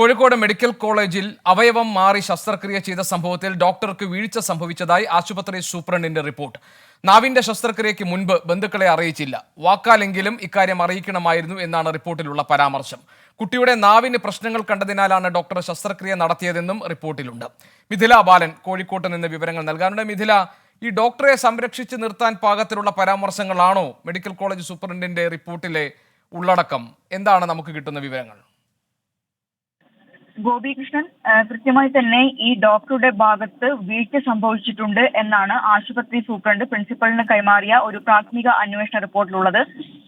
Kozhikode medical കോളേജിൽ അവയവം മാറി ശസ്ത്രക്രിയ ചെയ്ത സംഭവത്തിൽ ഡോക്ടർക്ക് വീഴ്ച സംഭവിച്ചതായി ആശുപത്രി സൂപ്രണ്ടിന്റെ റിപ്പോർട്ട്. നാവിന്റെ ശസ്ത്രക്രിയയ്ക്ക് മുൻപ് ബന്ധുക്കളെ അറിയിച്ചില്ല. വാക്കാലെങ്കിലും ഇക്കാര്യം അറിയിക്കണമായിരുന്നു എന്നാണ് റിപ്പോർട്ടിലുള്ള പരാമർശം. കുട്ടിയുടെ നാവിന് പ്രശ്നങ്ങൾ കണ്ടതിനാലാണ് ഡോക്ടർ ശസ്ത്രക്രിയ നടത്തിയതെന്നും റിപ്പോർട്ടിലുണ്ട്. മിഥില ബാലൻ കോഴിക്കോട്ട് നിന്ന് വിവരങ്ങൾ നൽകാനുണ്ട്. മിഥില ഈ ഡോക്ടറെ സംരക്ഷിച്ച് നിർത്താൻ പാകത്തിലുള്ള പരാമർശങ്ങളാണോ മെഡിക്കൽ കോളേജ് സൂപ്രണ്ടിന്റെ റിപ്പോർട്ടിലെ ഉള്ളടക്കം? എന്താണ് നമുക്ക് കിട്ടുന്ന വിവരങ്ങൾ? ഗോപികൃഷ്ണൻ കൃത്യമായി തന്നെ ഈ ഡോക്ടറുടെ ഭാഗത്ത് വീഴ്ച സംഭവിച്ചിട്ടുണ്ട് എന്നാണ് ആശുപത്രി സൂപ്രണ്ട് പ്രിൻസിപ്പലിന് കൈമാറിയ ഒരു പ്രാഥമിക അന്വേഷണ റിപ്പോർട്ടിലുള്ളത്.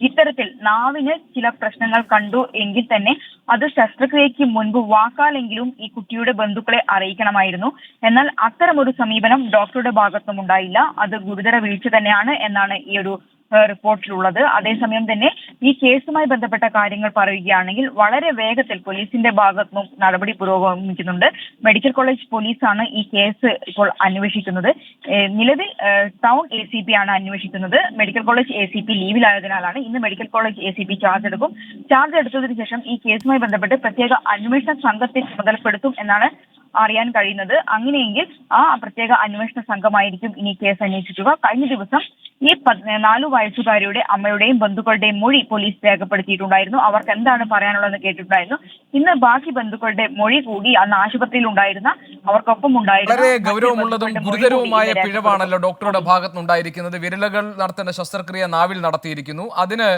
ഇത്തരത്തിൽ നാവിന് ചില പ്രശ്നങ്ങൾ കണ്ടു എങ്കിൽ തന്നെ അത് ശസ്ത്രക്രിയയ്ക്ക് മുൻപ് വാക്കാലെങ്കിലും ഈ കുട്ടിയുടെ ബന്ധുക്കളെ അറിയിക്കണമായിരുന്നു. എന്നാൽ അത്തരമൊരു സമീപനം ഡോക്ടറുടെ ഭാഗത്തും ഉണ്ടായില്ല. അത് ഗുരുതര വീഴ്ച തന്നെയാണ് എന്നാണ് ഈ ഒരു റിപ്പോർട്ടിലുള്ളത്. അതേസമയം തന്നെ ഈ കേസുമായി ബന്ധപ്പെട്ട കാര്യങ്ങൾ പറയുകയാണെങ്കിൽ വളരെ വേഗത്തിൽ പോലീസിന്റെ ഭാഗത്തും നടപടി പുരോഗമിക്കുന്നുണ്ട്. മെഡിക്കൽ കോളേജ് പോലീസാണ് ഈ കേസ് ഇപ്പോൾ അന്വേഷിക്കുന്നത്. നിലവിൽ ടൗൺ എ സി പി ആണ് അന്വേഷിക്കുന്നത്. Medical college A C P ലീവിലായതിനാലാണ് ഇന്ന് medical college A C P charge എടുക്കും. ചാർജ് എടുത്തതിനു ശേഷം ഈ കേസുമായി ബന്ധപ്പെട്ട് പ്രത്യേക അന്വേഷണ സംഘത്തെ ചുമതലപ്പെടുത്തും എന്നാണ് അറിയാൻ കഴിയുന്നത്. അങ്ങനെയെങ്കിൽ ആ പ്രത്യേക അന്വേഷണ സംഘമായിരിക്കും ഇനി കേസ് അന്വേഷിക്കുക. കഴിഞ്ഞ ദിവസം ഈ നാലു വയസ്സുകാരിയുടെ അമ്മയുടെയും ബന്ധുക്കളുടെയും മൊഴി പോലീസ് രേഖപ്പെടുത്തിയിട്ടുണ്ടായിരുന്നു. അവർക്ക് എന്താണ് പറയാനുള്ളതെന്ന് കേട്ടിട്ടുണ്ടായിരുന്നു. ഇന്ന് ബാക്കി ബന്ധുക്കളുടെ മൊഴി കൂടി അന്ന് ആശുപത്രിയിൽ ഉണ്ടായിരുന്ന അവർക്കൊപ്പം ഉണ്ടായിരുന്ന വളരെ ഗൗരവമുള്ളതും ഗുരുതരവുമായ പിഴവാണല്ലോ ഡോക്ടറുടെ ഭാഗത്തുനിന്നുണ്ടായിരിക്കുന്നത്. വിരലുകൾ നടത്തേണ്ട ശസ്ത്രക്രിയ നാവിൽ നടത്തിയിരിക്കുന്നു. അതിന്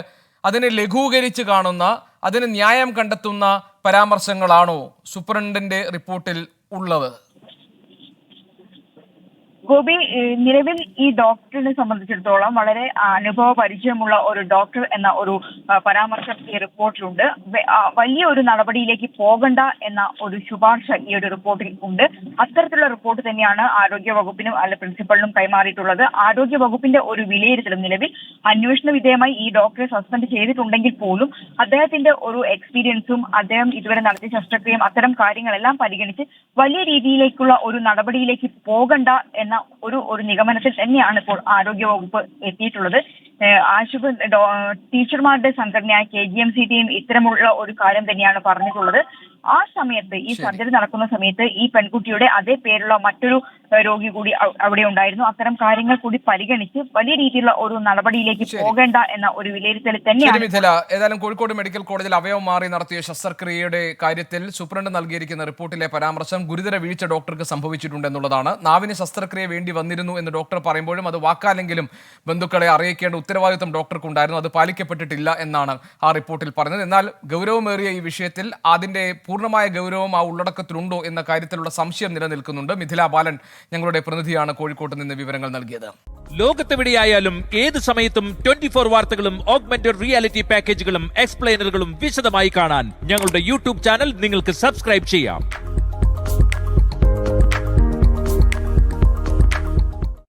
അതിനെ ലഘൂകരിച്ച് കാണുന്ന അതിന് ന്യായം കണ്ടെത്തുന്ന പരാമർശങ്ങളാണോ സൂപ്രണ്ടിന്റെ റിപ്പോർട്ടിൽ ഉള്ളത്? ഗോപി നിലവിൽ ഈ ഡോക്ടറിനെ സംബന്ധിച്ചിടത്തോളം വളരെ അനുഭവ പരിചയമുള്ള ഒരു ഡോക്ടർ എന്ന ഒരു പരാമർശം ഈ റിപ്പോർട്ടിലുണ്ട്. വലിയ ഒരു നടപടിയിലേക്ക് പോകണ്ട എന്ന ഒരു ശുപാർശ ഈ ഒരു റിപ്പോർട്ടിൽ ഉണ്ട്. അത്തരത്തിലുള്ള റിപ്പോർട്ട് തന്നെയാണ് ആരോഗ്യ വകുപ്പിനും അല്ല പ്രിൻസിപ്പളിനും കൈമാറിയിട്ടുള്ളത്. ആരോഗ്യ വകുപ്പിന്റെ ഒരു വിലയിരുത്തലും നിലവിൽ അന്വേഷണ വിധേയമായി ഈ ഡോക്ടറെ സസ്പെൻഡ് ചെയ്തിട്ടുണ്ടെങ്കിൽ പോലും അദ്ദേഹത്തിന്റെ ഒരു എക്സ്പീരിയൻസും അദ്ദേഹം ഇതുവരെ നടത്തിയ ശസ്ത്രക്രിയയും അത്തരം കാര്യങ്ങളെല്ലാം പരിഗണിച്ച് വലിയ രീതിയിലേക്കുള്ള ഒരു നടപടിയിലേക്ക് പോകണ്ട എന്ന ഒരു ഒരു നിഗമനത്തിൽ തന്നെയാണ് ഇപ്പോൾ ആരോഗ്യ വകുപ്പ് എത്തിയിട്ടുള്ളത്. ആശുപത്രി ടീച്ചർമാരുടെ സംഘടനയായ കെ ജി എം സി ടിയും ഇത്തരമുള്ള ഒരു കാര്യം തന്നെയാണ് പറഞ്ഞിട്ടുള്ളത്. ആ സമയത്ത് ഈ. സർജറി നടക്കുന്ന സമയത്ത് ഈ പെൺകുട്ടിയുടെ അതേ പേരുള്ള മറ്റൊരു രോഗി കൂടി അവിടെ ഉണ്ടായിരുന്നു. അത്തരം കാര്യങ്ങൾ കൂടി പരിഗണിച്ച് വലിയ രീതിയിലുള്ള ഒരു നടപടിയിലേക്ക് പോകേണ്ട എന്ന ഒരു വിലയിരുത്തൽ തന്നെയാണ്. ഏതായാലും കോഴിക്കോട് മെഡിക്കൽ കോളേജിൽ അവയവം മാറി നടത്തിയ ശസ്ത്രക്രിയയുടെ കാര്യത്തിൽ സൂപ്രണ്ട് നൽകിയിരിക്കുന്ന റിപ്പോർട്ടിലെ പരാമർശം ഗുരുതര വീഴ്ച ഡോക്ടർക്ക് സംഭവിച്ചിട്ടുണ്ട് എന്നുള്ളതാണ്. നാവിന് ശസ്ത്രക്രിയ വേണ്ടി വന്നിരുന്നു എന്ന് ഡോക്ടർ പറയുമ്പോഴും അത് വാക്കാലെങ്കിലും ബന്ധുക്കളെ അറിയിക്കേണ്ട ഉത്തരവാദിത്വം ഡോക്ടർക്കുണ്ടായിരുന്നു. അത് പാലിക്കപ്പെട്ടിട്ടില്ല എന്നാണ് ആ റിപ്പോർട്ടിൽ പറഞ്ഞത്. എന്നാൽ ഗൗരവമേറിയ ഈ വിഷയത്തിൽ അതിന്റെ പൂർണമായ ഗൗരവം ആ ഉള്ളടക്കത്തിലുണ്ടോ എന്ന കാര്യത്തിലുള്ള സംശയം നിലനിൽക്കുന്നുണ്ട്. മിഥില ബാലൻ ഞങ്ങളുടെ പ്രതിനിധിയാണ് കോഴിക്കോട്ട് നിന്ന് വിവരങ്ങൾ നൽകിയത്. ലോകത്തെവിടെയായാലും ഏത് സമയത്തും ട്വന്റി ഫോർ വാർത്തകളും ഓഗ്മെന്റഡ് റിയാലിറ്റി പാക്കേജുകളും എക്സ്പ്ലെയിനറുകളും വിശദമായി കാണാൻ ഞങ്ങളുടെ യൂട്യൂബ് ചാനൽ നിങ്ങൾക്ക് സബ്സ്ക്രൈബ് ചെയ്യാം.